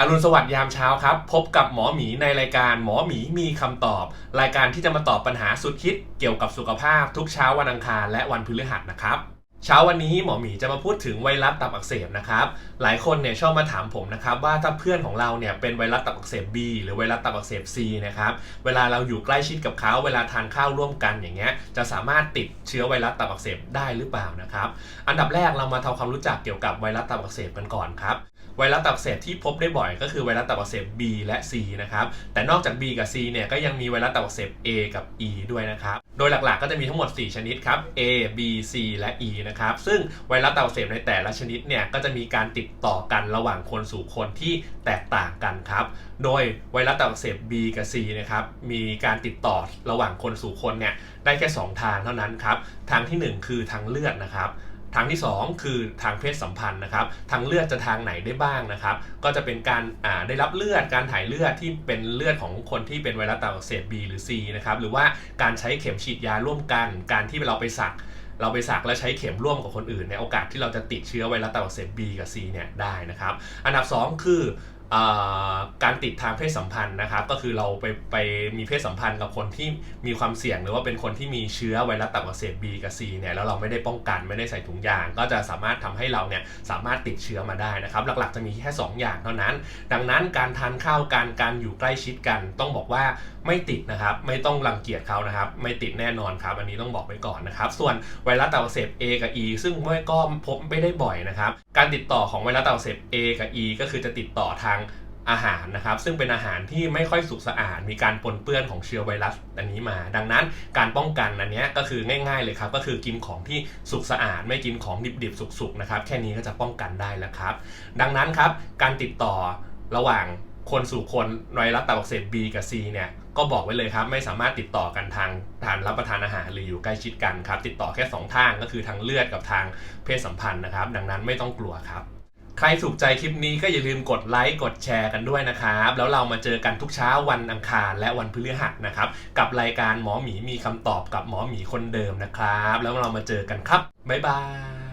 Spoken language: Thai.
อรุณสวัสดิ์ยามเช้าครับ พบกับหมอหมีในรายการหมอหมีมีคำตอบ รายการที่จะมาตอบปัญหาสุดฮิตเกี่ยวกับสุขภาพทุกเช้าวันอังคารและวันพฤหัสนะครับ เช้าวันนี้หมอหมีจะมาพูดถึงไวรัสตับอักเสบนะครับหลายคนเนี่ยชอบมาถามผมนะครับว่าถ้าเพื่อนของเราเนี่ยเป็นไวรัสตับอักเสบ B หรือไวรัสตับอักเสบ C นะครับเวลาเราอยู่ใกล้ชิดกับเขาเวลาทานข้าวร่วมกันอย่างเงี้ยจะสามารถติดเชื้อไวรัสตับอักเสบได้หรือเปล่านะครับอันดับแรกเรามาทำความรู้จักเกี่ยวกับไวรัสตับอักเสบกันก่อนครับ ไวรัสตับอักเสบที่พบได้บ่อยก็คือไวรัสตับอักเสบ B และ C นะครับ แต่นอกจาก B กับ C เนี่ยก็ยังมีไวรัสตับอักเสบ A กับ E ด้วยนะครับ โดยหลักๆ ก็จะมีทั้งหมด 4 ชนิดครับ A B C และ E นะครับ ซึ่งไวรัสตับอักเสบในแต่ละชนิดเนี่ยก็จะมีการติดต่อกันระหว่างคนสู่คนที่แตกต่างกันครับ โดยไวรัสตับอักเสบ B กับ C นะครับมีการติดต่อระหว่างคนสู่คนเนี่ยได้แค่ 2 ทางเท่านั้นครับ ทางทีหนึ่1 คือทางเลือดนะครับ ทางที่ 2 คือทางเพศสัมพันธ์นะครับ ทางเลือดจะทางไหนได้บ้างนะครับ ก็จะเป็นการได้รับเลือด การถ่ายเลือดที่เป็นเลือดของคนที่เป็นไวรัสตับอักเสบ B หรือ C นะครับ หรือว่าการใช้เข็มฉีดยาร่วมกัน การที่เราไปสักเราไปสักและใช้เข็มร่วมกับคนอื่นในโอกาสที่เราจะติดเชื้อไวรัสตับอักเสบ B กับ C เนี่ยได้นะครับ อันดับ 2 คือ การติดทางเพศสัมพันธ์นะครับก็คือเราไปไปมีเพศสัมพันธ์กับคนที่มีความเสี่ยง หรือว่าเป็นคนที่มีเชื้อไวรัสตับอักเสบ B กับ C เนี่ยแล้วเราไม่ได้ป้องกันไม่ได้ใส่ถุงยาง ก็จะสามารถทำให้เราเนี่ยสามารถติดเชื้อมาได้นะครับ หลักๆจะมีแค่ 2 อย่างเท่านั้น ดังนั้นการทานข้าวกันการอยู่ใกล้ชิดกันต้องบอกว่า ไม่ติดนะครับ ไม่ต้องรังเกียจเขานะครับ ไม่ติดแน่นอนครับ อันนี้ต้องบอกไว้ก่อนนะครับ ส่วนไวรัสตับอักเสบ A กับ E ซึ่งไม่ก็พบไม่ได้บ่อยนะครับ การติดต่อของไวรัสตับอักเสบ A กับ E ก็คือจะติดต่อทางอาหารนะครับ ซึ่งเป็นอาหารที่ไม่ค่อยสุกสะอาด มีการปนเปื้อนของเชื้อไวรัสอันนี้มา ดังนั้นการป้องกันอันนี้ก็คือง่าย ๆเลยครับ ก็คือกินของที่สุกสะอาด ไม่กินของดิบๆสุกๆนะครับ แค่นี้ก็จะป้องกันได้แล้วครับ ดังนั้นครับ การติดต่อระหว่างคนสู่คนไวรัสตับอักเสบ B กับ C เนี่ย ก็บอกไว้เลยครับ ไม่สามารถติดต่อกันทางทานรับประทานอาหารหรืออยู่ใกล้ชิดกันครับ ติดต่อแค่ 2 ทางก็คือทางเลือดกับทางเพศสัมพันธ์นะครับ ดังนั้นไม่ต้องกลัวครับ ใครถูกใจคลิปนี้ก็อย่าลืมกดไลค์กดแชร์กันด้วยนะครับ แล้วเรามาเจอกันทุกเช้าวันอังคารและวันพฤหัสนะครับ กับรายการหมอหมีมีคำตอบกับหมอหมีคนเดิมนะครับ แล้วเรามาเจอกันครับบ๊ายบาย